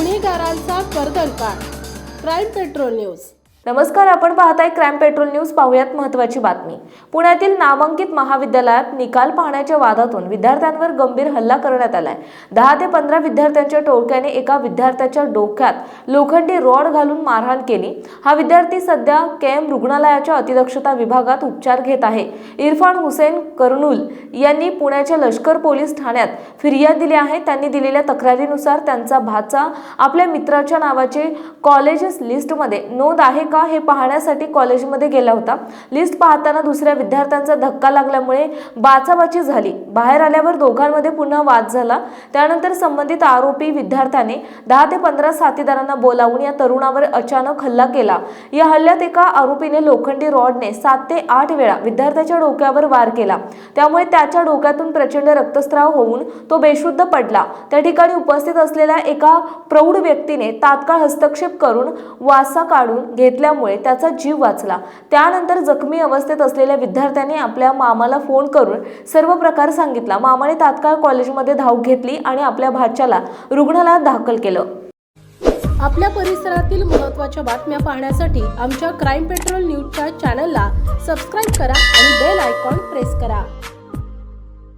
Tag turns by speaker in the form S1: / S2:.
S1: गुन्हेगारांचा कर्दनकाळ crime petrol news.
S2: नमस्कार आपण पाहताय क्राईम पेट्रोल न्यूज पाहुयात महत्त्वाची बातमी. पुण्यातील नामांकित महाविद्यालयात निकाल पाहण्याच्या वादातून विद्यार्थ्यांवर गंभीर हल्ला करण्यात आलाय. दहा ते पंधरा विद्यार्थ्यांच्या टोळक्याने एका विद्यार्थ्याच्या डोक्यात लोखंडी रॉड घालून मारहाण केली. हा विद्यार्थी सध्या केएम रुग्णालयाच्या अतिदक्षता विभागात उपचार घेत आहे. इरफान हुसेन कर्नूल यांनी पुण्याच्या लष्कर पोलीस ठाण्यात फिर्याद दिली आहे. त्यांनी दिलेल्या तक्रारीनुसार त्यांचा भाचा आपल्या मित्राच्या नावाचे कॉलेजेस लिस्टमध्ये नोंद आहे. का हे पाहण्यासाठी कॉलेजमध्ये गेला होता. लिस्ट पाहताना दुसऱ्या विद्यार्थ्यांचा धक्का लागल्यामुळे बाचाबाची झाली. बाहेर आल्यावर दोघांमध्ये पुन्हा वाद झाला. त्यानंतर संबंधित आरोपी विद्यार्थ्याने दहा ते पंधरा साथीदारांना बोलावून या तरुणावर अचानक हल्ला केला. या हल्ल्यात एका आरोपीने लोखंडी रॉडने सात ते आठ वेळा विद्यार्थ्याच्या डोक्यावर वार केला. त्यामुळे त्याच्या डोक्यातून प्रचंड रक्तस्राव होऊन तो बेशुद्ध पडला. त्या ठिकाणी उपस्थित असलेल्या एका प्रौढ व्यक्तीने तात्काळ हस्तक्षेप करून वासा काढून घेतल्यामुळे त्याचा जीव वाचला. त्यानंतर जखमी अवस्थेत असलेल्या विद्यार्थ्याने आपल्या मामाला फोन करून सर्व प्रकार सांगितला. मामाने तात्काळ कॉलेजमध्ये धाव घेतली आणि आपल्या भाच्याला रुग्णालयात दाखल केलं.
S1: आपल्या परिसरातील महत्त्वाच्या बातम्या पाहण्यासाठी आमच्या क्राईम पेट्रोल न्यूजच्या चॅनलला सबस्क्राईब करा आणि बेल आयकॉन प्रेस करा.